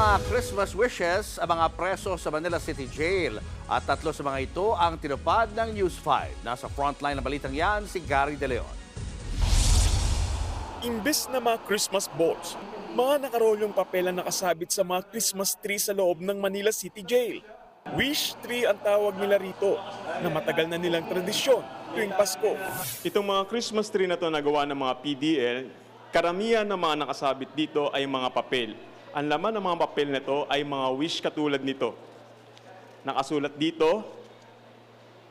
mga Christmas wishes ang mga preso sa Manila City Jail. At tatlo sa mga ito ang tinupad ng News 5. Nasa frontline ng balitang yan si Gary De Leon. Imbes na mga Christmas balls, mga nakarolyong papel ang nakasabit sa mga Christmas tree sa loob ng Manila City Jail. Wish tree ang tawag nila rito na matagal na nilang tradisyon tuwing Pasko. Itong mga Christmas tree na to nagawa ng mga PDL, karamihan ng mga nakasabit dito ay mga papel. Ang laman ng mga papel na to ay mga wish katulad nito. Nakasulat dito,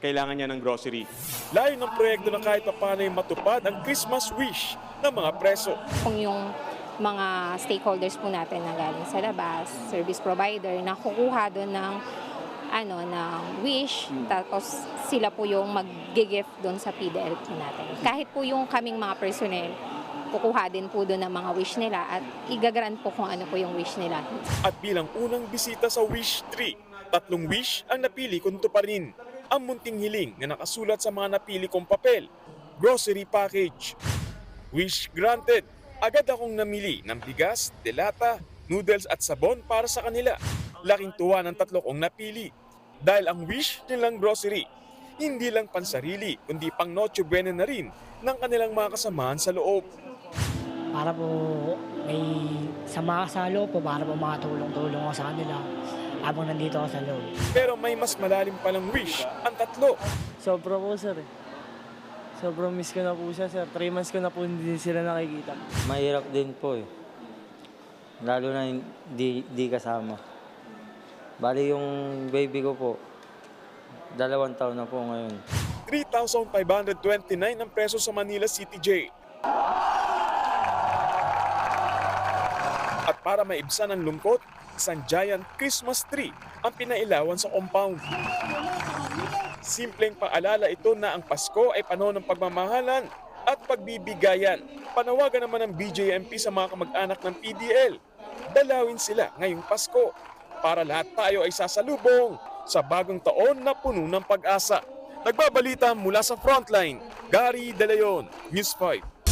kailangan niya ng grocery. Layo ng proyekto na kahit paano ay matupad ang Christmas wish ng mga preso. kung yung mga stakeholders po natin na galing sa labas, service provider, na kukuha doon ng ano ng wish tapos sila po yung mag-gift doon sa PDL po natin. Kahit po yung kaming mga personnel, kukuha din po doon ng mga wish nila at igagrant po kung ano po yung wish nila. At bilang unang bisita sa wish tree, tatlong wish ang napili kong tuparin. Ang munting hiling na nakasulat sa mga napili kong papel. Grocery package. Wish granted. Agad akong namili ng bigas, delata, noodles at sabon para sa kanila. Laking tuwa ng tatlo kong napili. Dahil ang wish nilang grocery, hindi lang pansarili, kundi pang Noche Buena na rin ng kanilang mga kasamahan sa loob. Para po may sama sa loob po para po makatulong-tulong ako sa kanila habang nandito ako sa loob. Pero may mas malalim palang wish ang tatlo. Sobra po, sir. eh. Sobrang miss ko na po siya, sir. Three months ko na po hindi sila nakikita. Mahirap din po eh. Lalo na hindi di kasama. Bali yung baby ko po, dalawang taon na po ngayon. 3,529 ang preso sa Manila City Jail. Para maibsan ang lungkot, isang giant Christmas tree ang pinailawan sa compound. Simpleng paalala ito na ang Pasko ay panahon ng pagmamahalan at pagbibigayan. Panawagan naman ng BJMP sa mga kamag-anak ng PDL. Dalawin sila ngayong Pasko para lahat tayo ay sasalubong sa bagong taon na puno ng pag-asa. Nagbabalita mula sa Frontline, Gary De Leon, News 5.